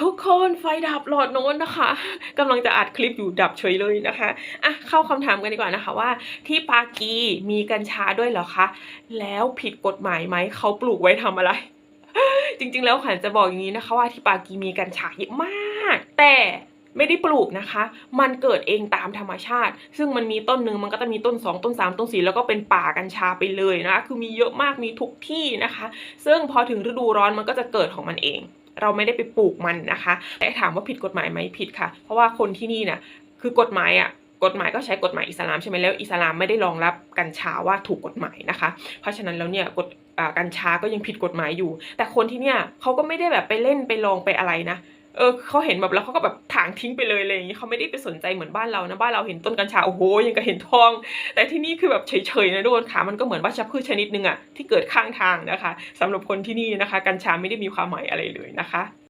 ทุกคนไฟดับหลอดโน้นนะคะกำลังจะอัดคลิปอยู่ดับเฉยเลยนะคะอะเข้าคำถามกันดีกว่านะคะว่า ที่ปากีมีกัญชาด้วยเหรอคะ แล้วผิดกฎหมายไหมเขาปลูกไว้ทำอะไร จริงๆแล้วขันจะบอกอย่างนี้นะคะว่าที่ปากีมีกัญชาเยอะมาก แต่ไม่ได้ปลูกนะคะ มันเกิดเองตามธรรมชาติ ซึ่งมันมีต้นหนึ่งมันก็จะมีต้น 2 ต้น 3 ต้น 4 แล้วก็เป็นป่ากัญชาไปเลยนะคะ คือมีเยอะมากมีทุกที่นะคะ ซึ่งพอถึงฤดูร้อนมันก็จะเกิดของมันเอง เราไม่ได้ไปปลูกมันนะคะแต่ถามว่าผิดกฎหมายไหมผิดค่ะ เพราะว่าคนที่นี่เนี่ยคือกฎหมายอะกฎหมายก็ใช้กฎหมายอิสลามใช่ไหมแล้วอิสลามไม่ได้รองรับกัญชาว่าถูกกฎหมายนะคะ เพราะฉะนั้นแล้วเนี่ยกฎกัญชาก็ยังผิดกฎหมายอยู่ แต่คนที่เนี่ยเขาก็ไม่ได้แบบไปเล่นไปลองไปอะไรนะ เออเขาเห็นแบบแล้วเขาก็แบบถางทิ้งไปเลยอะไรอย่างนี้เขาไม่ได้ไปสนใจเหมือนบ้านเรานะบ้านเราเห็นต้นกัญชาโอ้โหยังกับเห็นทอง แต่ที่นี่คือแบบเฉยๆนะทุกคนค่ะมันก็เหมือนวัชพืชชนิดนึงอะที่เกิดข้างทางนะคะสำหรับคนที่นี่นะคะ กัญชาไม่ได้มีความหมายอะไรเลยนะคะ